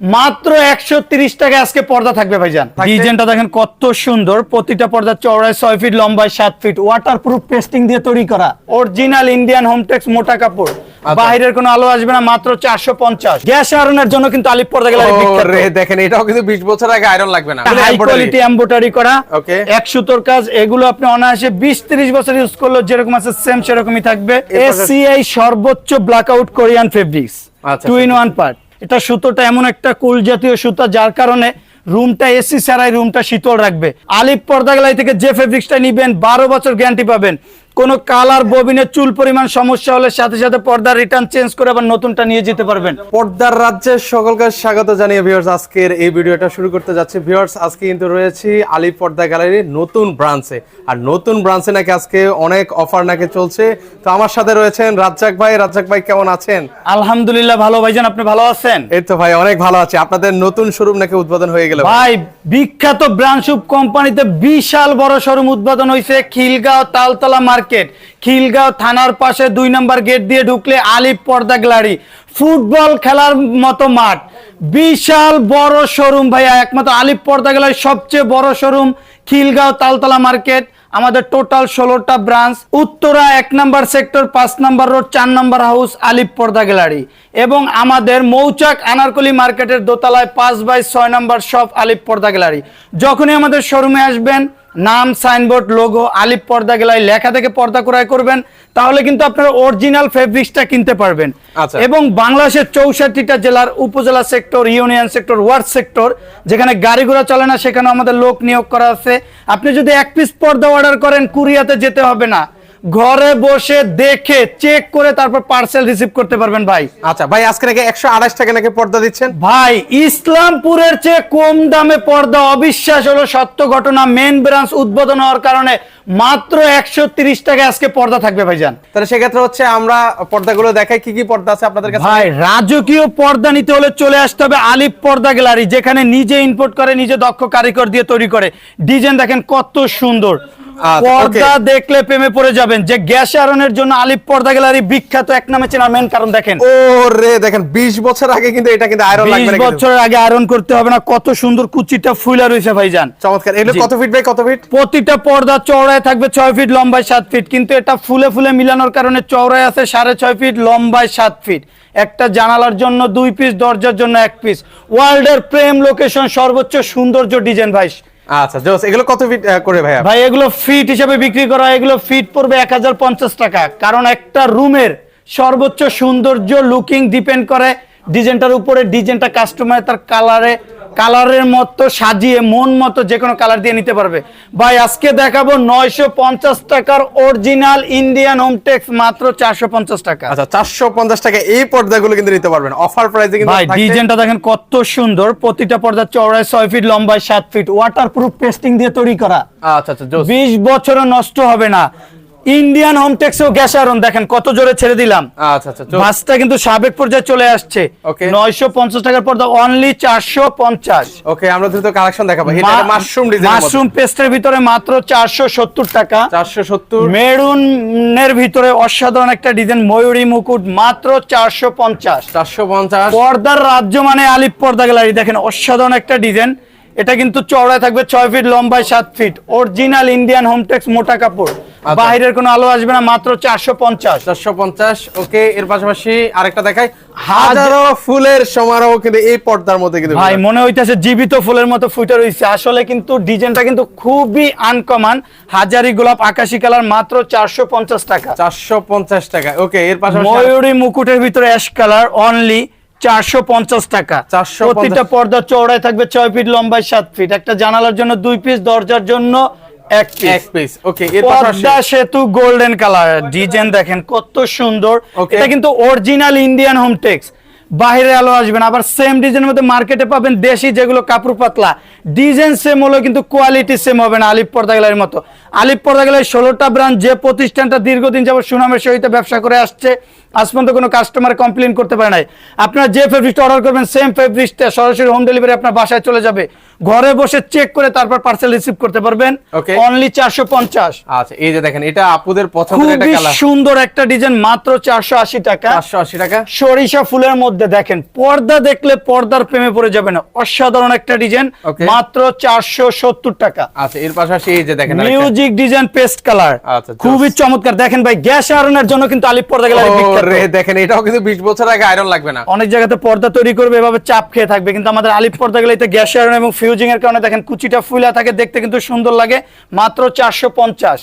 মাত্র একশো তিরিশ টাকা আজকে পর্দা থাকবে ভাইজান? ডিজাইনটা দেখেন কত সুন্দর প্রতিটা পর্দা চওড়ায় ছয় ফিট লম্বায় সাত ফিট। ওয়াটার প্রুফ পেস্টিং দিয়ে তৈরি করা। অরিজিনাল ইন্ডিয়ান হোমটেক্স মোটা কাপড়। আচ্ছা। বাইরের কোনো আলো আসবে না মাত্র চারশো পঞ্চাশ। গ্যাস আয়রনের জন্য কিন্তু আলিপ পর্দা গেলে দেখেন এটাও কিন্তু 20 বছর আগে আয়রন লাগবে না। হাই কোয়ালিটি এমব্রয়ডারি করা। এক সুতোর কাজ এগুলো আপনি অনায়াসে বিশ ত্রিশ বছর ইউজ করলে যেরকম আছে সেম সেরকমই থাকবে। এসিআই সর্বোচ্চ blackout Korean fabrics two in one part এটা সুতোটা এমন একটা কুল জাতীয় সুতা, যার কারণে রুমটা এসি ছাড়াই রুমটা শীতল রাখবে। আলিপ পর্দা গেলাই থেকে যে ফেব্রিক্সটা নিবেন, বারো বছর গ্যারান্টি পাবেন। কোনো কালার ববিনের চুল পরিমাণ সমস্যা হলে সাথে সাথে পর্দা রিটার্ন চেঞ্জ করে আবার নতুনটা নিয়ে যেতে পারবেন। পর্দার রাজ্যের সকলকে স্বাগত জানিয়ে ভিউয়ার্স আজকের এই ভিডিওটা শুরু করতে যাচ্ছি। ভিউয়ার্স আজকে কিন্তু রয়েছি আলী পর্দা গ্যালারির নতুন ব্রাঞ্চে আর নতুন ব্রাঞ্চে নাকি আজকে অনেক অফার নাকি চলছে। তো আমার সাথে রয়েছেন রাজ্জাক ভাই। রাজ্জাক ভাই কেমন আছেন? আলহামদুলিল্লাহ ভালো ভাইজান আপনি ভালো আছেন? এই তো ভাই অনেক ভালো আছে। আপনাদের নতুন শোরুম নাকি উদ্বোধন হয়ে গেল? ভাই বিখ্যাত ব্রাঞ্চুপ কোম্পানিতে বিশাল বড় শোরুম উদ্বোধন হয়েছে খিলগাঁও তালতলা মার্কেট খিলগাঁও থানার পাশে দুই নম্বর গেট দিয়ে ঢুকলে আলিপ পর্দা গ্যালারি। ফুটবল খেলার মতো মাঠ। বিশাল বড় শোরুম ভাইয়া, একমাত্র আলিপ পর্দা গ্যালারি সবচেয়ে বড় শোরুম খিলগাঁও তালতলা মার্কেট। আমাদের টোটাল ষোলোটা ব্রাঞ্চ। উত্তরা এক নম্বর সেক্টর, পাঁচ নাম্বার রোড, চার নম্বর হাউস, আলিপ পর্দা গ্যালারি। এবং আমাদের মৌচাক আনারকলি মার্কেটের দোতলায় পাঁচ বাই ছয় নম্বর শপ আলিপ পর্দা গ্যালারি। যখনই আমাদের শোরুমে আসবেন নাম সাইনবোর্ড লোগো আলিপ পর্দা গ্যালারি লেখা থেকে পর্দা ক্রয় করবেন তাহলে কিন্তু আপনারা অরিজিনাল ফেব্রিক্সটা কিনতে পারবেন। আচ্ছা। এবং বাংলাদেশের চৌষট্টিটা জেলার উপজেলা sector union sector ward sector যেখানে গাড়ি ঘোড়া চলে না সেখানে আমাদের লোক নিয়োগ করা আছে। আপনি যদি এক পিস পর্দা অর্ডার করেন কুরিয়াতে যেতে হবে না। ঘরে বসে দেখে চেক করে তারপর পার্সেল রিসিভ করতে পারবেন ভাই। আচ্ছা ভাই আজকে নাকি একশো আঠাশ টাকা নাকি পর্দা দিচ্ছেন? ভাই ইসলামপুরের চেয়ে কম দামে পর্দা অবিশ্বাস হলো সত্য ঘটনা। মেন ব্রাঞ্চ উদ্বোধন হওয়ার কারণে মাত্র একশো তিরিশ টাকা আজকে পর্দা থাকবে ভাইজান। তাহলে সেক্ষেত্রে হচ্ছে আমরা পর্দাগুলো দেখাই কি কি পর্দা আছে আপনাদের কাছে? ভাই রাজকীয় পর্দা নিতে হলে চলে আসতে হবে আলিপ পর্দা গ্যালারি যেখানে নিজে ইম্পোর্ট করে নিজে দক্ষ কারিগর দিয়ে তৈরি করে। ডিজাইন দেখেন কত সুন্দর। পর্দা দেখলে প্রেমে পড়ে যাবেন। যে গ্যাস আয়রনের জন্য আলিপ পর্দা গ্যালারি বিখ্যাত এক নামে চেনার মেন কারণ দেখেন। ও রে দেখেন 20 বছর আগে কিন্তু এটা কিন্তু আয়রন লাগবে বিশ না কিন্তু। বছরের আগে আয়রন করতে হবে না কত সুন্দর কুচিটা ফুলা রয়েছে ভাইজান। চমৎকার। এগুলো কত ফিট বাই কত ফিট প্রতিটা পর্দা চওড়ায় থাকবে ছয় ফিট লম্বায় সাত ফিট কিন্তু এটা ফুলে ফুলে মিলানোর কারণে চওড়ায় আছে সাড়ে ছয় ফিট লম্বায় সাত ফিট একটা জানালার জন্য দুই পিস দরজার জন্য এক পিস ওয়ার্ল্ডের প্রেম লোকেশন সর্বোচ্চ সৌন্দর্য ডিজাইন ভাই। আচ্ছা জোস, এগুলো কত ফিট করে ভাইয়া? ভাই, এগুলো ফিট হিসেবে বিক্রি করা, এগুলো ফিট পড়বে এক হাজার পঞ্চাশ টাকা। কারণ একটা রুমের সর্বোচ্চ সৌন্দর্য লুকিং ডিপেন্ড করে ডিজাইনটার উপরে ডিজাইনটা কাস্টমার তার কালারে কালারের মতো সাজিয়ে মন মতো যে কোনো কালার দিয়ে নিতে পারবে। ভাই আজকে দেখাবো নয়শো পঞ্চাশ টাকার অরিজিনাল ইন্ডিয়ান হোমটেক্স মাত্র চারশো পঞ্চাশ টাকা। আচ্ছা চারশো পঞ্চাশ টাকা এই পর্দাগুলো কিন্তু নিতে পারবেন। অফার প্রাইসে কিন্তু ভাই। ডিজাইনটা দেখেন কত সুন্দর। প্রতিটা পর্দা চওড়ায় ছয় ফিট লম্বায় সাত ফিট ওয়াটার প্রুফ পেস্টিং দিয়ে তৈরি করা। আচ্ছা আচ্ছা বিশ বছরও নষ্ট হবে না। ইন্ডিয়ান হোমটেক্সও গ্যাস আয়রন দেখেন কত জোরে ছেড়ে দিলাম। আচ্ছা আচ্ছা বাসটা কিন্তু সাবেক পর্যায়ে চলে আসছে। Okay. নয়শো পঞ্চাশ টাকার পর্দা অনলি চারশো পঞ্চাশ। ওকে আমরা দ্রুত কালেকশন দেখাবো। এটা মাশরুম ডিজাইন মাশরুম পেস্টের ভিতরে মাত্র চারশো সত্তর টাকা। চারশো সত্তর। মেরুনের ভিতরে অসাধারণ একটা ডিজাইন ময়ূরী মুকুট মাত্র চারশো পঞ্চাশ। চারশো পঞ্চাশ। পর্দার রাজ্য মানে আলিপ পর্দা গ্যালারি দেখেন অসাধারণ একটা ডিজাইন এটা কিন্তু চওড়ায় থাকবে ছয় ফিট লম্বায় সাত ফিট অরিজিনাল ইন্ডিয়ান হোমটেক্স মোটা কাপড়। আচ্ছা। বাইরের কোনো আলো আসবে না মাত্র চারশো পঞ্চাশ। চারশো পঞ্চাশ ওকে এর পাশাপাশি আরেকটা দেখাই। হাজারো ফুলের সমারোহ কিন্তু এই পর্দার মধ্যে কিন্তু ভাই মনে হইতেছে জীবিত ফুলের মতো ফুটে রয়েছে আসলে কিন্তু ডিজাইনটা কিন্তু খুবই আনকমন হাজারি গোলাপ আকাশি কালার মাত্র চারশো পঞ্চাশ টাকা। চারশো পঞ্চাশ টাকা। ওকে এর পাশাপাশি ময়ূরী মুকুটের ভিতরে অ্যাশ কালার অনলি চারশো পঞ্চাশ টাকা। 450 প্রতিটা পর্দা চওড়ায় থাকবে ছয় ফিট লম্বায় সাত ফিট। একটা জানালার জন্য দুই পিস দরজার জন্য এক এক পিস পিস ওকে পদ্মা সেতু গোল্ডেন কালার ডিজাইন দেখেন কত সুন্দর। এটা কিন্তু অরিজিনাল ইন্ডিয়ান হোমটেক্স বাইরে আলো আসবে না। আবার সেম ডিজাইনের মধ্যে মার্কেটে পাবেন দেশি যেগুলো কাপড় পাতলা। ডিজাইন সেম হলো কিন্তু কোয়ালিটি সেম হবে না আলিপ পর্দা গেলার মতো। আলিপ পর্দা ষোলোটা ব্রাঞ্চ যে প্রতিষ্ঠানটা দীর্ঘদিন যাবত সুনামের সহিত ব্যবসা করে আসছে আজ পর্যন্ত কোনো কাস্টমার কমপ্লেন করতে পারে নাই। আপনার যে ফেব্রিকটা অর্ডার করবেন সেম ফেব্রিকটা সরাসরি হোম ডেলিভারি আপনার বাসায় চলে যাবে। ঘরে বসে চেক করে তারপর পার্সেল রিসিভ করতে পারবেন। অনলি চারশো পঞ্চাশ। আচ্ছা এই যে দেখেন এটা আপুদের খুবই সুন্দর একটা ডিজাইন মাত্র চারশো আশি টাকা। চারশো আশি টাকা। সরিষা ফুলের মধ্যে দেখেন পর্দা দেখলে পর্দার প্রেমে পড়ে যাবেন অসাধারণ একটা ডিজাইন মাত্র চারশো সত্তর টাকা। আচ্ছা এর পাশাপাশি এই যে দেখেন মিউজিক ডিজাইন পেস্ট কালার আচ্ছা, খুবই চমৎকার। দেখেন ভাই গ্যাস আয়রনের জন্য কিন্তু আলিপ পর্দা গেলে ওরে, দেখেন এটাও কিন্তু বিশ বছর আগে আয়রন লাগবে না। অনেক জায়গাতে পর্দা তৈরি করবে এভাবে চাপ খেয়ে থাকবে কিন্তু আমাদের আলিপ পর্দা গেলে গ্যাস আয়রন এবং ফিউজিং এর কারণে দেখেন কুচিটা ফুলা থাকে দেখতে কিন্তু সুন্দর লাগে। মাত্র চারশো পঞ্চাশ।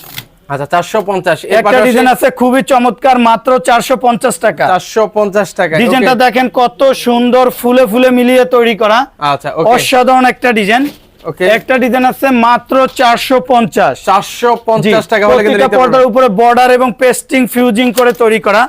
আচ্ছা চারশো পঞ্চাশ। একটা ডিজাইন আছে খুবই চমৎকার মাত্র চারশো পঞ্চাশ টাকা। চারশো পঞ্চাশ টাকা ডিজাইনটা দেখেন কত সুন্দর ফুলে ফুলে মিলিয়ে তৈরি করা। আচ্ছা অসাধারণ একটা ডিজাইন। একটা ডিজাইন আছে মাত্র চারশো পঞ্চাশ। চারশো পঞ্চাশ টাকা পর্দার উপরে বর্ডার এবং পেস্টিং ফিউজিং করে তৈরি করা।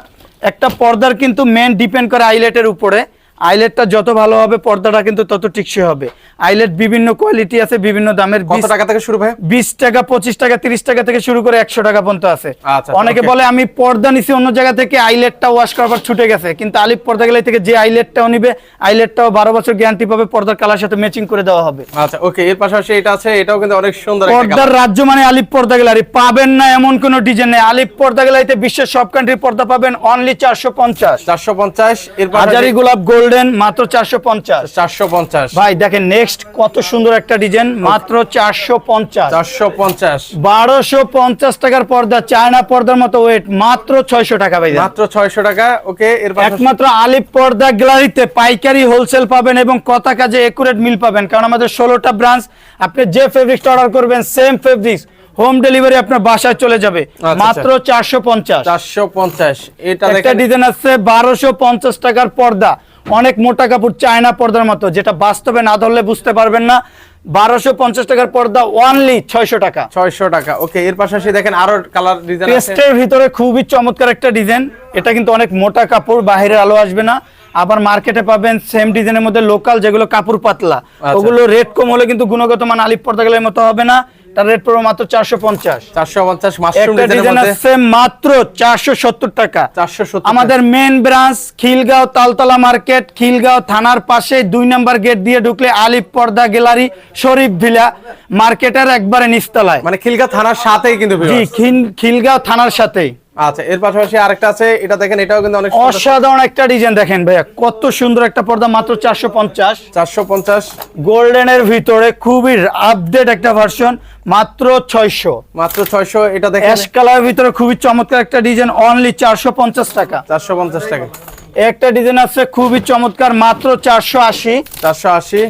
একটা পর্দার কিন্তু মেন ডিপেন্ড করে আইলেটের উপরে। আইলেটটা যত ভালো হবে পর্দাটা কিন্তু তত টিকসই হবে। আইলেট বিভিন্ন কোয়ালিটি আছে বিভিন্ন দামের কত টাকা থেকে শুরু ভাই? বিশ টাকা পঁচিশ টাকা তিরিশ টাকা থেকে শুরু করে একশো টাকা পর্যন্ত আছে। আচ্ছা, অনেকে বলে আমি পর্দা নিছি অন্য জায়গা থেকে আইলেটটা ওয়াশ করার পর ছুটে গেছে। কিন্তু আলিপ পর্দা গেলে থেকে যে আইলেটটাও নিবে আইলেটটাও বারো বছর গ্যারান্টি পাবে পর্দার কালার সাথে ম্যাচিং করে দেওয়া হবে। আচ্ছা ওকে এর পাশাপাশি এটা আছে এটাও কিন্তু অনেক সুন্দর একটা পর্দার রাজ্য মানে আলিপ পর্দা গ্যালারি পাবেন না এমন কোন ডিজাইন নেই। আলিপ পর্দা গ্যালারিতে বিশ্বের সব কান্ট্রির পর্দা পাবেন অনলি চারশো পঞ্চাশ। চারশো পঞ্চাশ এর হাজারি গোলাপ গোল্ডেন মাত্র চারশো পঞ্চাশ। চারশো পঞ্চাশ। ভাই দেখেন নেক্সট কত সুন্দর একটা ডিজাইন মাত্র চারশো পঞ্চাশ। চারশো পঞ্চাশ। বারোশো পঞ্চাশ টাকার পর্দা চায়না পর্দার মতো ওয়েট মাত্র ছয়শো টাকা ভাই। মাত্র ছয়শো টাকা ওকে একমাত্র আলিপ পর্দা গ্যালারিতে পাইকারি হোলসেল পাবেন এবং কথা কাজে একুরেট মিল পাবেন কারণ আমাদের ষোলোটা ব্রাঞ্চ আপনি যে ফেব্রিক্সটা অর্ডার করবেন সেম ফেব্রিক্স হোম ডেলিভারি আপনার বাসায় চলে যাবে। আচ্ছা। মাত্র চারশো পঞ্চাশ। চারশো পঞ্চাশ। এটা একটা ডিজাইন আছে বারোশো পঞ্চাশ টাকার পর্দা। অনেক মোটা কাপড় চায়না পর্দার মতো যেটা বাস্তবে না ধরলে বুঝতে পারবেন না। বারোশো পঞ্চাশ টাকার পর্দা ওয়ানলি ছয়শো টাকা। ছয়শো টাকা। ওকে এর পাশাপাশি দেখেন আরও কালার ডিজাইন পেস্টের ভিতরে খুবই চমৎকার একটা ডিজাইন এটা কিন্তু অনেক মোটা কাপড় বাইরের আলো আসবে না। আবার মার্কেটে পাবেন সেম ডিজাইনের মধ্যে লোকাল যেগুলো কাপড় পাতলা আচ্ছা। ওগুলো রেট কম হলে কিন্তু গুণগত মান আলিপ পর্দা গেলের মতো হবে না। তার রেট পড়বে মাত্র চারশো পঞ্চাশ। চারশো পঞ্চাশ মাশরুম ডিজাইন আছে মাত্র টাকা। আমাদের main branch Khilgaon Taltala market Khilgaon থানার পাশে দুই নাম্বার গেট দিয়ে ঢুকলে আলিফ পর্দা গ্যালারি শরীফ ভিলা মার্কেটের একবারে নিচতলায়। মানে খিলগাঁও থানার সাথেই কিন্তু জি খিলগাঁও থানার সাথেই। আচ্ছা এর পাশাপাশি আরেকটা আছে এটা দেখেন এটাও কিন্তু অনেক অসাধারণ একটা ডিজাইন দেখেন ভাইয়া কত সুন্দর একটা পর্দা মাত্র চারশো পঞ্চাশ। চারশো পঞ্চাশ। গোল্ডেনের ভিতরে খুবই আপডেট একটা ভার্সন মাত্র ছয়শো। মাত্র ছয়শো এটা দেখেন। অ্যাশ কালারের ভিতরে খুবই চমৎকার একটা ডিজাইন অনলি চারশো পঞ্চাশ টাকা। চারশো পঞ্চাশ টাকা। একটা ডিজাইন আছে খুবই চমৎকার মাত্র চারশো আশি। চারশো আশি।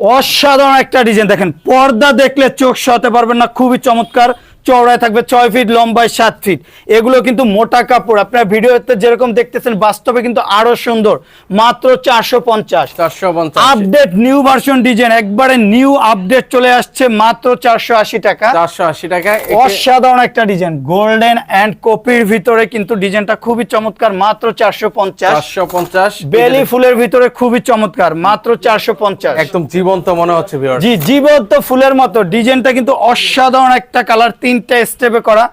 অসাধারণ একটা ডিজাইন দেখেন পর্দা দেখলে চোখ সরাতে পারবেন না খুবই চমৎকার। চওড়ায় থাকবে ছয় ফিট লম্বায় সাত ফিট এগুলো কিন্তু মোটা কাপড়। আপনার ভিডিওতে যেরকম দেখতেছেন বাস্তবে কিন্তু আরও সুন্দর। মাত্র চারশো পঞ্চাশ। আপডেট নিউ ভার্সন ডিজাইন একবারে নিউ আপডেট চলে আসছে মাত্র চারশো আশি টাকা। চারশো আশি টাকা। অসাধারণ একটা ডিজাইন গোল্ডেন অ্যান্ড কপির ভিতরে কিন্তু ডিজাইনটা খুবই চমৎকার। মাত্র চারশো পঞ্চাশ। চারশো পঞ্চাশ। বেলি ফুলের ভিতরে খুবই চমৎকার। মাত্র চারশো পঞ্চাশ। একদম জীবন্ত মনে হচ্ছে জি জীবন্ত ফুলের মতো। ডিজাইনটা কিন্তু অসাধারণ একটা কালার তিনটা স্টেপে করা।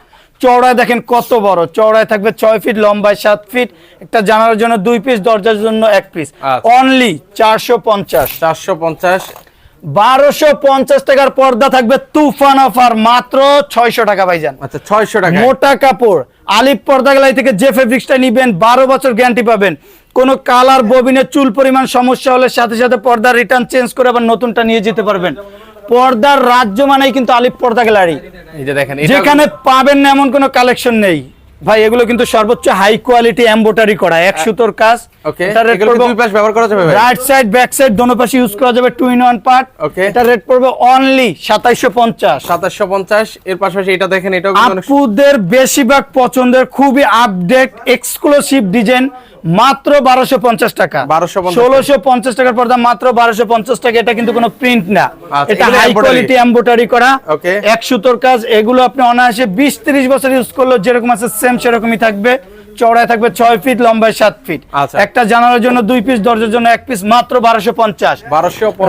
চওড়ায় দেখেন কত বড়। চওড়ায় থাকবে ছয় ফিট লম্বায় সাত ফিট একটা জানালার জন্য দুই পিস দরজার জন্য এক পিস আচ্ছা। অনলি চারশো পঞ্চাশ। চারশো পঞ্চাশ। বারোশো পঞ্চাশ টাকার পর্দা থাকবে তুফান অফার। মাত্র ছয়শো টাকা ভাইজান। আচ্ছা ছয়শো টাকা মোটা কাপড়। আলিপ পর্দা গেলাই থেকে যে ফেব্রিক্সটা নিবেন বারো বছর গ্যারান্টি পাবেন। কোনো কালার ববিনের চুল পরিমাণ সমস্যা হলে সাথে সাথে পর্দা রিটার্ন চেঞ্জ করে আবার নতুনটা নিয়ে যেতে পারবেন। পর্দার রাজ্য মানেই কিন্তু আলিপ পর্দা গ্যালারি। যেখানে পাবেন না এমন কোনো কালেকশন নেই। ভাই এগুলো কিন্তু সর্বোচ্চ হাই কোয়ালিটি এম্বোটারি করা এক সুতোর কাজ। ওকে এটা রেট এগুলো পড়বে দুই পাশ ব্যবহার করা যাবে ভাই। রাইট সাইড ব্যাক সাইড দোনো পাশে ইউজ করা যাবে two in one part Okay. এটা রেট পড়বে অনলি সাতাইশো পঞ্চাশ। সাতাশশো পঞ্চাশ এর পাশাপাশি এটা দেখেন এটাও কিন্তু অনেক আপুদের বেশিরভাগ পছন্দের খুবই আপডেট এক্সক্লুসিভ ডিজাইন মাত্র বারোশো পঞ্চাশ টাকা। 1250 ষোলোশো পঞ্চাশ টাকার পর্দা মাত্র বারোশো পঞ্চাশ টাকা এটা কিন্তু কোনো প্রিন্ট না। আচ্ছা, এটা হাই কোয়ালিটি এম্বোটারি করা। Okay. এক সুতোর কাজ এগুলো আপনি অনায়াসে বিশ ত্রিশ বছর ইউজ করলে যেরকম আছে সেম সেরকমই থাকবে চওড়ায় থাকবে ছয় ফিট লম্বায় সাত ফিট। আচ্ছা। একটা জানালার জন্য দুই পিস দরজার জন্য এক পিস মাত্র বারোশো পঞ্চাশ।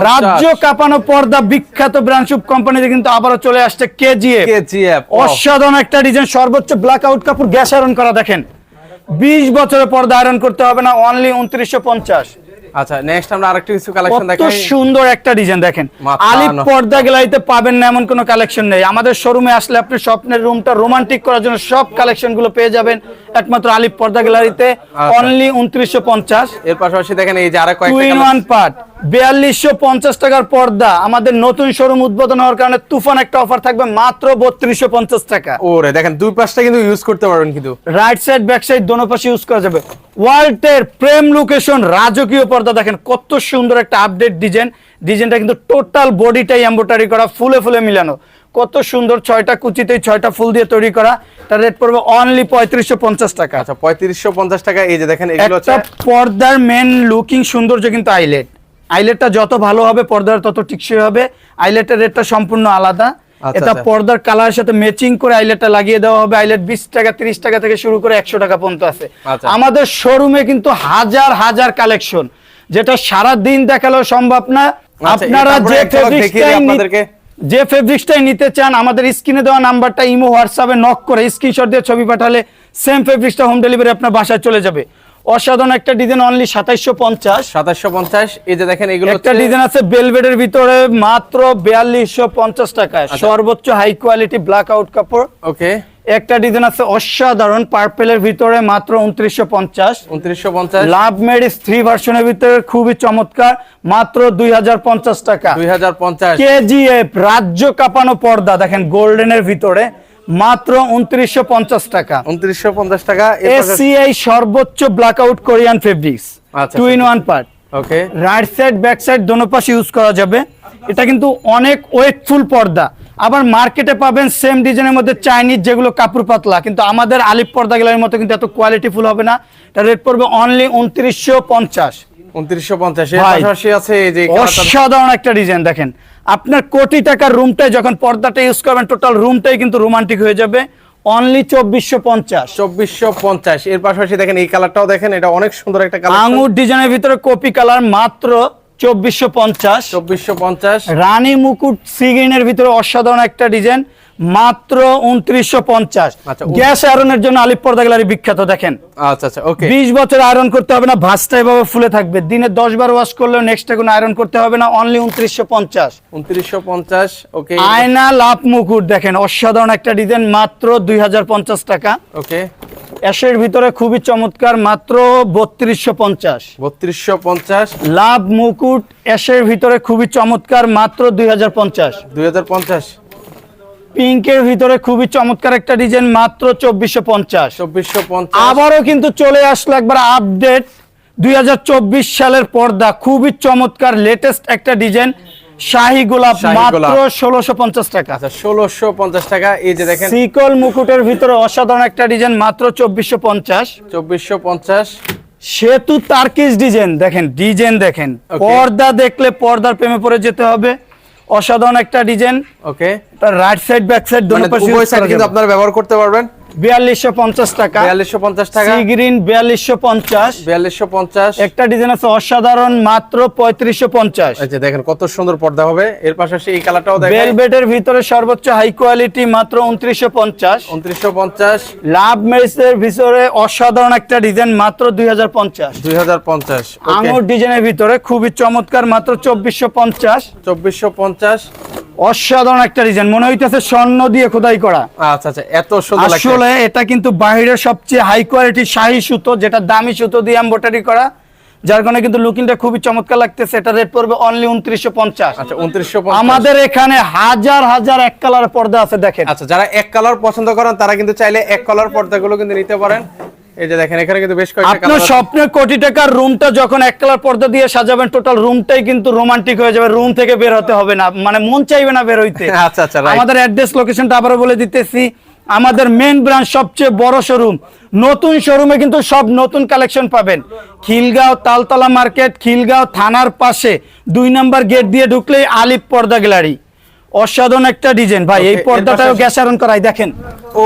রাজ্য কাপানো পর্দা বিখ্যাত ব্রান্ডশুপ কোম্পানিতে কিন্তু আবারও চলে আসছে কেজিএফ কেজিএফ অসাধারণ একটা ডিজাইন সর্বোচ্চ ব্ল্যাক আউট কাপড় গ্যাস আয়রন করা দেখেন। বিশ বছরের পর্দা আয়রন করতে হবে না অনলি উনত্রিশশো পঞ্চাশ। আচ্ছা নেক্সট আমরা আরেকটু কিছু কালেকশন কত সুন্দর একটা ডিজাইন দেখেন। নষ্ট। পর্দা গ্যালারিতে পাবেন না এমন কোনো কালেকশন নেই। আমাদের শোরুমে আসলে আপনি স্বপ্নের রুমটা রোমান্টিক করার জন্য সব কালেকশনগুলো পেয়ে যাবেন। একমাত্র আলিপ পর্দা গ্যালারিতে আচ্ছা। অনলি উনত্রিশশো পঞ্চাশ। এর পাশাপাশি দেখেন এই যে আরও টু ইন কয়েকটা ওয়ান পার্ট বিয়াল্লিশশো পঞ্চাশ টাকার পর্দা। আমাদের নতুন শোরুম উদ্বোধন হওয়ার কারণে তুফান একটা অফার থাকবে মাত্র বত্রিশশো পঞ্চাশ টাকা। ওরে দেখেন দুই পাশটা কিন্তু ইউজ করতে পারবেন কিন্তু। রাইট সাইড ব্যাক সাইড দোনো পাশে ইউজ করা যাবে। ওয়ার্ল্ডের প্রেম লোকেশন রাজকীয় পর্দা। দেখেন কত সুন্দর একটা আপডেট ডিজাইন ডিজাইনটা কিন্তু টোটাল বডিটাই এম্বোটারি করা ফুলে ফুলে মিলানো। কত সুন্দর ছয়টা কুচিতেই ছয়টা ফুল দিয়ে তৈরি করা। তার রেট পড়বে অনলি পঁয়ত্রিশশো পঞ্চাশ টাকা। আচ্ছা পঁয়ত্রিশশো পঞ্চাশ টাকা এই যে দেখেন একটা পর্দার মেন লুকিং সৌন্দর্য কিন্তু আইলেট আইলেটটা যত ভালো হবে পর্দার তত টিকসই হবে আইলেটের রেটটা সম্পূর্ণ আলাদা আচ্ছা, এটা আচ্ছা। পর্দার কালারের সাথে ম্যাচিং করে আইলেটটা লাগিয়ে দেওয়া হবে আইলেট বিশ টাকা তিরিশ টাকা থেকে শুরু করে একশো টাকা পর্যন্ত আছে আচ্ছা। আমাদের শোরুমে কিন্তু হাজার হাজার কালেকশন যেটা সারা দিন দেখালেও সম্ভব না আপনারা যে আপনাদেরকে। যে ফেব্রিক্সটাই নিতে চান আমাদের স্ক্রিনে দেওয়া নাম্বারটা ইমো হোয়াটসঅ্যাপে নক করে স্ক্রিনশট দিয়ে ছবি পাঠালে সেম ফেব্রিক্সটা হোম ডেলিভারি আপনার বাসায় চলে যাবে অসাধারণ একটা ডিজাইন অনলি সাতাইশশো পঞ্চাশ। সাতাশশো পঞ্চাশ এই যে দেখেন এগুলো একটা ডিজাইন আছে বেলভেটের ভিতরে মাত্র বিয়াল্লিশশো পঞ্চাশ টাকায়। আচ্ছা। সর্বোচ্চ হাই কোয়ালিটি ব্ল্যাক আউট কাপড়। ওকে একটা ডিজাইন আছে অসাধারণ পার্পেলের ভিতরে মাত্র উনত্রিশশো পঞ্চাশ। উনত্রিশশো পঞ্চাশ। লাভ মেডিস থ্রি ভার্সনের ভিতরে খুবই চমৎকার মাত্র দুই হাজার পঞ্চাশ টাকা। দুই হাজার পঞ্চাশ। কেজিএফ রাজ্য কাঁপানো পর্দা দেখেন গোল্ডেনের ভিতরে। মাত্র উনত্রিশশো পঞ্চাশ টাকা। উনত্রিশশো পঞ্চাশ টাকা। এসিআই সর্বোচ্চ blackout Korean fabrics two in one part okay right side back side দোনো পাশে ইউজ করা যাবে। এটা কিন্তু অনেক ওয়েটফুল পর্দা। আবার মার্কেটে পাবেন সেম ডিজাইনের মধ্যে চাইনিজ যেগুলো কাপড় পাতলা। কিন্তু আমাদের আলিপ পর্দা গেলার মতো কিন্তু এত কোয়ালিটিফুল হবে না। এটা রেট পড়বে অনলি উনত্রিশশো পঞ্চাশ। উনত্রিশশো পঞ্চাশ। অসাধারণ একটা ডিজাইন দেখেন। আপনার কোটি টাকার রুমটাই যখন পর্দাটা ইউজ করবেন টোটাল রুমটাই কিন্তু রোমান্টিক হয়ে যাবে। অনলি চব্বিশশো পঞ্চাশ। চব্বিশশো পঞ্চাশ। এর পাশাপাশি দেখেন এই কালারটাও দেখেন এটা অনেক সুন্দর একটা কালার আঙুর ডিজাইনের ভিতরে কপি কালার মাত্র চব্বিশশো পঞ্চাশ। চব্বিশশো পঞ্চাশ। রানী মুকুট সিগ্রিনের ভিতরে অসাধারণ একটা ডিজাইন। মাত্র উনত্রিশশো পঞ্চাশ। আচ্ছা, গ্যাস আয়রনের জন্য আলিপ পর্দা গ্যালারি বিখ্যাত দেখেন। আচ্ছা আচ্ছা ওকে। বিশ বছর আয়রন করতে হবে না ভাসটা এভাবে ফুলে থাকবে। দিনে দশ বার ওয়াশ করলেও নেক্সট কোনো আয়রন করতে হবে না অনলি উনত্রিশশো পঞ্চাশ। উনত্রিশশো পঞ্চাশ ওকে। আয়না লাভ মুকুট দেখেন অসাধারণ একটা ডিজাইন মাত্র দুই হাজার পঞ্চাশ টাকা। ওকে। অ্যাশের ভিতরে খুবই চমৎকার মাত্র বত্রিশশো পঞ্চাশ। বত্রিশশো পঞ্চাশ। লাভ মুকুট অ্যাশের ভিতরে খুবই চমৎকার মাত্র দুই হাজার পঞ্চাশ। দুই হাজার পঞ্চাশ। পিঙ্কের ভিতরে খুবই চমৎকার একটা ডিজাইন মাত্র চব্বিশশো পঞ্চাশ। চব্বিশশো পঞ্চাশ। আবারও কিন্তু চলে আসলো একবার আপডেট। দুই সালের পর্দা খুবই চমৎকার লেটেস্ট একটা ডিজাইন শাহী গোলাপ মাত্র ষোলোশো পঞ্চাশ টাকা। আচ্ছা ষোলোশো পঞ্চাশ টাকা এই যে দেখেন। সিকল মুকুটের ভিতরে অসাধারণ একটা ডিজাইন মাত্র চব্বিশশো পঞ্চাশ। চব্বিশশো পঞ্চাশ। সেতু তার্কিস ডিজাইন দেখেন ডিজাইন দেখেন। পর্দা দেখলে পর্দার প্রেমে পড়ে যেতে হবে। অসাধারণ একটা ডিজাইন। ওকে তার রাইট সাইড ব্যাক সাইড উভয় সাইড কিন্তু আপনারা ব্যবহার করতে পারবেন। বিয়াল্লিশশো পঞ্চাশ টাকা। বিয়াল্লিশশো পঞ্চাশ টাকা। সি গ্রিন বিয়াল্লিশশো পঞ্চাশ। বিয়াল্লিশশো পঞ্চাশ। একটা ডিজাইন আছে অসাধারণ মাত্র পঁয়ত্রিশশো পঞ্চাশ। এই দেখেন কত সুন্দর পর্দা হবে। এর পাশাপাশি এই কালারটাও দেখেন। ভিতরে সর্বোচ্চ হাই কোয়ালিটি মাত্র উনত্রিশশো পঞ্চাশ। উনত্রিশশো পঞ্চাশ। লাভ মেরিসের ভিতরে অসাধারণ একটা ডিজাইন মাত্র দুই হাজার পঞ্চাশ। দুই হাজার পঞ্চাশ। আঙুর ডিজাইনের ভিতরে খুবই চমৎকার মাত্র চব্বিশশো পঞ্চাশ। চব্বিশশো পঞ্চাশ। অসাধারণ একটা ডিজাইন মনে হইতেছে স্বর্ণ দিয়ে খোদাই করা। আচ্ছা আচ্ছা এত সুন্দর আসলে এটা কিন্তু বাইরের সবচেয়ে হাই কোয়ালিটি শাহী সুতো যেটা দামি সুতো দিয়ে এম্বোটারি করা যার কারণে কিন্তু লুকিংটা খুবই চমৎকার লাগতেছে। এটা রেট পড়বে অনলি উনত্রিশশো পঞ্চাশ। আচ্ছা উনত্রিশশো আমাদের এখানে হাজার হাজার এক কালার পর্দা আছে দেখেন। আচ্ছা যারা এক কালার পছন্দ করেন তারা কিন্তু চাইলে এক কালার পর্দাগুলো কিন্তু নিতে পারেন। এই যে দেখেন এখানে কিন্তু বেশ কয়েকটা আপনার স্বপ্নের কোটি টাকার রুমটা যখন এক কালার পর্দা দিয়ে সাজাবেন টোটাল রুমটাই কিন্তু রোমান্টিক হয়ে যাবে। রুম থেকে বের হতে হবে না। মানে মন চাইবে না বের হইতে। আচ্ছা, আচ্ছা, আমাদের অ্যাড্রেস লোকেশনটা আবারও বলে দিতেছি। আমাদের মেন ব্রাঞ্চ সবচেয়ে বড় শোরুম নতুন শোরুমে কিন্তু সব নতুন কালেকশন পাবেন। খিলগাঁও তালতলা মার্কেট খিলগাঁও থানার পাশে দুই নম্বর গেট দিয়ে ঢুকলেই আলিপ পর্দা গ্যালারি অসাধারণ একটা ডিজাইন ভাই এই পর্দাটাও গ্যাস আয়রন করাই দেখেন ও।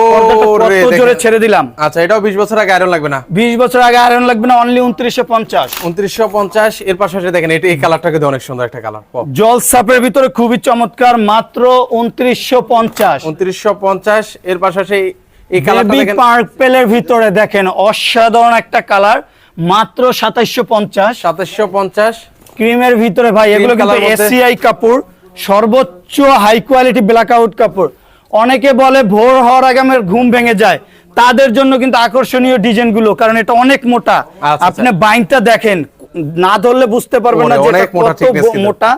জোরে ছেড়ে দিলাম। আচ্ছা এটাও বিশ বছর আগে আয়রন লাগবে না? বিশ বছর আগে আয়রন লাগবে না অনলি উনত্রিশশো পঞ্চাশ। উনত্রিশশো পঞ্চাশ এর পাশাপাশি দেখেন এটা এই কালারটা কিন্তু অনেক সুন্দর একটা কালার জল সাপের ভিতরে খুবই চমৎকার মাত্র উনত্রিশশো পঞ্চাশ। উনত্রিশশো পঞ্চাশ এর পাশাপাশি এই কালারটা দেখেন পার্পেলের ভিতরে দেখেন অসাধারণ একটা কালার মাত্র সাতাইশশো পঞ্চাশ। সাতাশশো পঞ্চাশ। ক্রিমের ভিতরে ভাই এগুলো কিন্তু এসিআই কাপড় সর্বোচ্চ হাই কোয়ালিটি ব্ল্যাক আউট কাপড়। অনেকে বলে ভোর হওয়ার আগে আমার ঘুম ভেঙে যায়। তাদের জন্য কিন্তু আকর্ষণীয় ডিজাইনগুলো কারণ এটা অনেক মোটা। আচ্ছা, আপনি বাইনটা দেখেন না ধরলে বুঝতে পারবেন না যে কত। মোটা।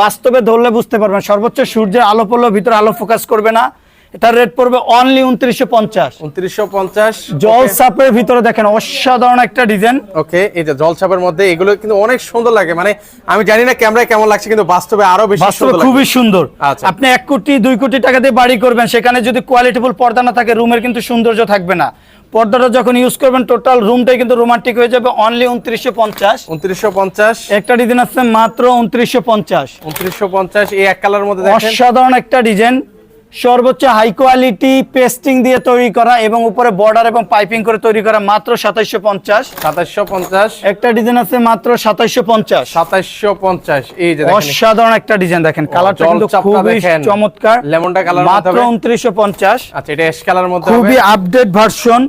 বাস্তবে ধরলে বুঝতে পারবেন সর্বোচ্চ সূর্যের আলো পড়লে ভিতরে আলো ফোকাস করবে না। এটার রেট পড়বে অনলি উনত্রিশশো পঞ্চাশ। উনত্রিশশো পঞ্চাশ জল সাপের ভিতরে দেখেন অসাধারণ একটা ডিজাইন ওকে যে জলছাপের মধ্যে এগুলো কিন্তু অনেক সুন্দর লাগে। মানে আমি জানি না ক্যামেরায় কেমন লাগছে কিন্তু বাস্তবে আরও বেশি বাস্তবে খুবই সুন্দর। আচ্ছা। আপনি এক কোটি দুই কোটি টাকা দিয়ে বাড়ি করবেন সেখানে যদি কোয়ালিটিফুল পর্দা না থাকে রুমের কিন্তু সৌন্দর্য থাকবে না। পর্দাটা যখন ইউজ করবেন টোটাল রুমটাই কিন্তু রোমান্টিক হয়ে যাবে অনলি উনত্রিশশো পঞ্চাশ। উনত্রিশশো পঞ্চাশ। একটা ডিজাইন আছে মাত্র উনত্রিশশো পঞ্চাশ। উনত্রিশশো পঞ্চাশ এই এক কালার মধ্যে অসাধারণ একটা ডিজাইন সর্বোচ্চ হাই কোয়ালিটি পেস্টিং দিয়ে তৈরি করা এবং উপরে বর্ডার এবং পাইপিং করে তৈরি করা মাত্র সাতাইশশো পঞ্চাশ। সাতাশশো পঞ্চাশ। একটা ডিজাইন আছে মাত্র সাতাইশশো পঞ্চাশ। সাতাশশো পঞ্চাশ এই যে অসাধারণ একটা ডিজাইন দেখেন। কালারটা কিন্তু খুবই চমৎকার। লেমনটা কালার মাত্র উনত্রিশশো পঞ্চাশ। আচ্ছা এটা এস কালার মধ্যে খুবই আপডেট ভার্সন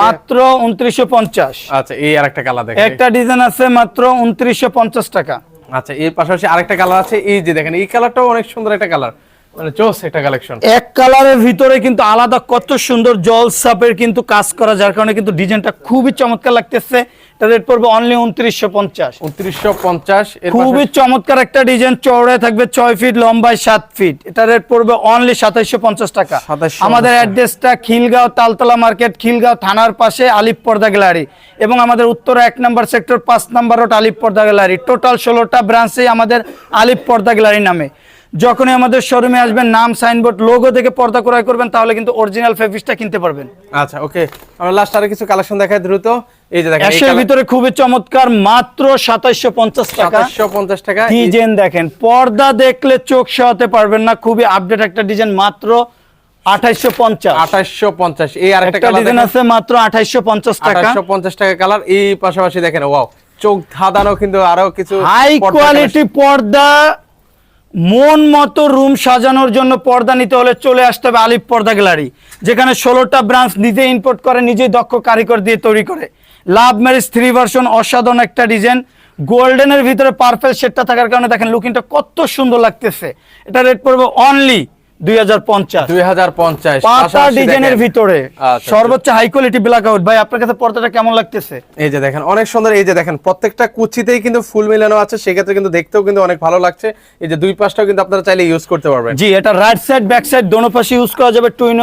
মাত্র উনত্রিশশো পঞ্চাশ। আচ্ছা এই আরেকটা কালার দেখেন। একটা ডিজাইন আছে মাত্র উনত্রিশশো পঞ্চাশ টাকা। আচ্ছা এর পাশাপাশি আরেকটা কালার আছে। এই যে দেখেন এই কালারটাও অনেক সুন্দর একটা কালার মানে চোস একটা কালেকশন এক কালারের ভিতরে কিন্তু আলাদা কত সুন্দর জল সাপের কিন্তু কাজ করা যার কারণে কিন্তু ডিজাইনটা খুবই চমৎকার লাগতেছে। এটা রেট পড়বে অনলি উনত্রিশশো পঞ্চাশ। উনত্রিশশো পঞ্চাশ খুবই চমৎকার একটা ডিজাইন চওড়ায় থাকবে ছয় ফিট লম্বায় সাত ফিট। এটা রেট পড়বে অনলি সাতাইশশো পঞ্চাশ টাকা। আমাদের অ্যাড্রেসটা খিলগাঁও তালতলা মার্কেট খিলগাঁও থানার পাশে আলিপ পর্দা গ্যালারি এবং আমাদের উত্তরে এক নম্বর সেক্টর পাঁচ নম্বর রোড আলিপ পর্দা গ্যালারি টোটাল ষোলোটা ব্রাঞ্চে আমাদের আলিপ পর্দা গ্যালারি নামে। যখনই আমাদের শোরুমে আসবেন নাম সাইনবোর্ড লোগো থেকে পর্দা ক্রয় করবেন তাহলে কিন্তু অরিজিনাল ফেব্রিক্সটা কিনতে পারবেন। আচ্ছা ওকে আমরা লাস্ট আরও কিছু কালেকশন দেখাই দ্রুত। এই যে দেখেন অ্যাশের ভিতরে খুবই চমৎকার মাত্র সাতাইশশো পঞ্চাশ টাকা। সাতাশশো পঞ্চাশ টাকা। এই- ডিজাইন দেখেন পর্দা দেখলে চোখ সহাতে পারবেন না খুবই আপডেট একটা ডিজাইন মাত্র আঠাইশো পঞ্চাশ। আঠাশশো পঞ্চাশ এই আরেকটা কালার ডিজাইন আছে মাত্র আঠাইশো পঞ্চাশ টাকা। আঠাশশো পঞ্চাশ টাকা কালার এই পাশাপাশি দেখেন ওয়াও চোখ ধাঁধানো কিন্তু আরও কিছু হাই কোয়ালিটি পর্দা মন মতো রুম সাজানোর জন্য পর্দা নিতে হলে চলে আসতে হবে আলিফ পর্দা গ্যালারি, যেখানে ষোলোটা ব্রাঞ্চ নিজে ইম্পোর্ট করে নিজেই দক্ষ কারিগর দিয়ে তৈরি করে। লাভ ম্যারেজ থ্রি ভার্সন অসাধারণ একটা ডিজাইন গোল্ডেনের ভিতরে পারফেক্ট সেটটা থাকার কারণে দেখেন লুকিংটা কত সুন্দর লাগতেছে। এটা রেট পড়বে অনলি ডিজাইনের ভিতরে। আচ্ছা, সর্বোচ্চ হাই কোয়ালিটি ব্ল্যাক আউট ভাই আপনার কাছে পর্দাটা কেমন লাগতেছে? এই যে দেখেন অনেক সুন্দর এই যে দেখেন প্রত্যেকটা কুচিতেই কিন্তু ফুল মিলানো আছে সেক্ষেত্রে কিন্তু দেখতেও কিন্তু অনেক ভালো লাগছে। এই যে দুই পাশটাও কিন্তু আপনারা চাইলে ইউজ করতে পারবেন। জি এটা রাইট সাইড ব্যাক সাইড দোনো পাশে ইউজ করা যাবে টু ইন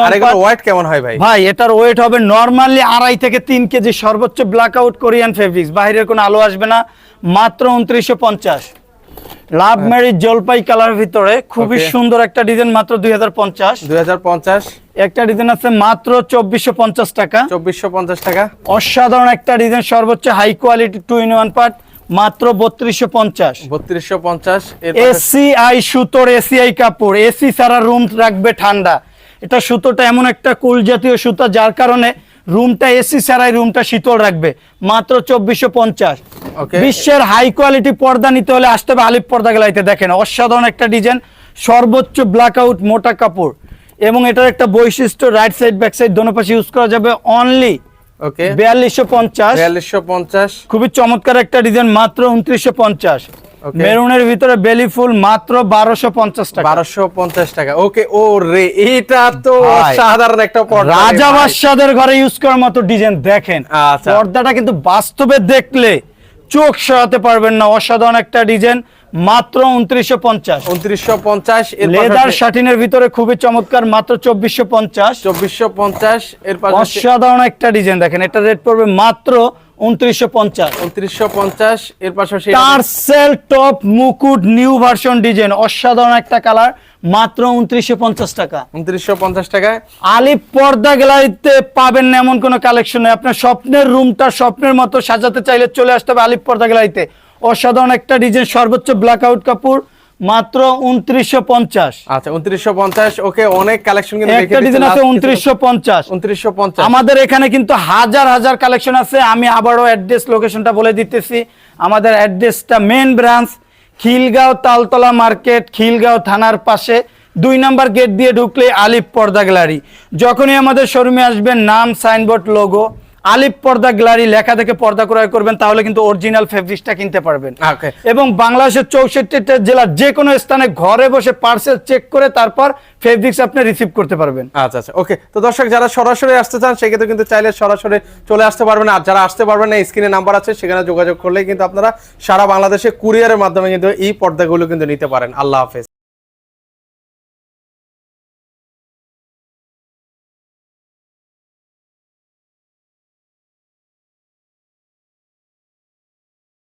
কেমন হয় ভাই? ভাই এটার ওয়েট হবে নর্মালি আড়াই থেকে তিন কেজি সর্বোচ্চ ব্ল্যাক আউট কোরিয়ান ফেব্রিক্স বাইরের কোনো আলো আসবে না মাত্র উনত্রিশশো পঞ্চাশ। লাভ ম্যারিজ জলপাই কালার ভিতরে খুবই সুন্দর একটা ডিজাইন মাত্র দুই হাজার পঞ্চাশ। দুই হাজার পঞ্চাশ। একটা ডিজাইন আছে মাত্র চব্বিশশো পঞ্চাশ টাকা। চব্বিশশো পঞ্চাশ টাকা। অসাধারণ একটা ডিজাইন সর্বোচ্চ high quality two in one part মাত্র বত্রিশশো পঞ্চাশ। বত্রিশশো পঞ্চাশ এসিআই সুতোর এসিআই কাপড় এসি ছাড়া রুম রাখবে ঠান্ডা। এটা সুতোটা এমন একটা কুল জাতীয় সুতা যার কারণে রুমটা এসি ছাড়াই রুমটা শীতল রাখবে। মাত্র চব্বিশশো পঞ্চাশ. বিশ্বের হাই কোয়ালিটি পর্দা নিতে হলে আসতে হবে আলিপ পর্দা গেলাইতে। দেখেন অসাধারণ একটা ডিজাইন সর্বোচ্চ ব্ল্যাক আউট মোটা কাপড়। এবং এটার একটা বৈশিষ্ট্য রাইট সাইড ব্যাক সাইড দোনো পাশে ইউজ করা যাবে অনলি ওকে বিয়াল্লিশশো পঞ্চাশ। বিয়াল্লিশশো পঞ্চাশ। খুবই চমৎকার একটা ডিজাইন মাত্র উনত্রিশশো পঞ্চাশ. মেরুনের ভিতরে বেলি ফুল মাত্র বারোশো পঞ্চাশ টাকা। বারোশো পঞ্চাশ টাকা। ওকে ও রে এটা তো সাধারণ একটা পর্দা রাজা। বাদশাদের ঘরে ইউজ করার মতো ডিজাইন দেখেন। আচ্ছা। পর্দাটা কিন্তু বাস্তবে দেখলে চোখ সরাতে পারবেন না। অসাধারণ একটা ডিজাইন মাত্র উনত্রিশশো পঞ্চাশ। উনত্রিশশো পঞ্চাশ লেদার শাটিনের ভিতরে খুবই চমৎকার মাত্র চব্বিশশো পঞ্চাশ। চব্বিশশো পঞ্চাশ এর অসাধারণ একটা ডিজাইন দেখেন। এটা রেট পড়বে মাত্র উনত্রিশশো পঞ্চাশ। উনত্রিশশো পঞ্চাশ এর পাশাপাশি টার্সেল টপ মুকুট নিউ ভার্সন ডিজাইন অসাধারণ একটা কালার মাত্র উনত্রিশশো পঞ্চাশ টাকা। উনত্রিশশো পঞ্চাশ টাকায়। আলিপ পর্দা গ্যালারিতে পাবেন না এমন কোনো কালেকশন নেই। আপনার স্বপ্নের রুমটা স্বপ্নের মতো সাজাতে চাইলে চলে আসতে হবে আলিপ পর্দা গ্যালারিতে। অসাধারণ একটা ডিজাইন সর্বোচ্চ ব্ল্যাক আউট কাপড় মাত্র উনত্রিশশো পঞ্চাশ। আচ্ছা উনত্রিশশো পঞ্চাশ ওকে অনেক কালেকশন কিন্তু একটা ডিজাইন আছে উনত্রিশশো পঞ্চাশ। উনত্রিশশো পঞ্চাশ। আমাদের এখানে কিন্তু হাজার হাজার কালেকশন আছে। আমি আবারও অ্যাড্রেস লোকেশনটা বলে দিতেছি। আমাদের অ্যাড্রেসটা main branch Khilgaon Taltola market Khilgaon থানার পাশে। দুই নাম্বার গেট দিয়ে ঢুকলে আলিপ পর্দা গ্যালারি যখনই আমাদের শোরুমে আসবেন নাম সাইনবোর্ড লোগো আলিপ পর্দা গ্যালারি লেখা দেখে পর্দা ক্রয় করবেন তাহলে কিন্তু অরিজিনাল ফেব্রিক্সটা কিনতে পারবেন। এবং বাংলাদেশের চৌষট্টিটা জেলার যে কোনো স্থানে ঘরে বসে পার্সেল চেক করে তারপর ফেব্রিক্স আপনি রিসিভ করতে পারবেন। আচ্ছা আচ্ছা ওকে তো দর্শক যারা সরাসরি আসতে চান সেক্ষেত্রে কিন্তু চাইলে সরাসরি চলে আসতে পারবেন। আর যারা আসতে পারবেন না স্ক্রিনে নাম্বার আছে সেখানে যোগাযোগ করলেই কিন্তু আপনারা সারা বাংলাদেশে কুরিয়ারের মাধ্যমে কিন্তু এই পর্দাগুলো কিন্তু নিতে পারেন। আল্লাহ হাফেজ।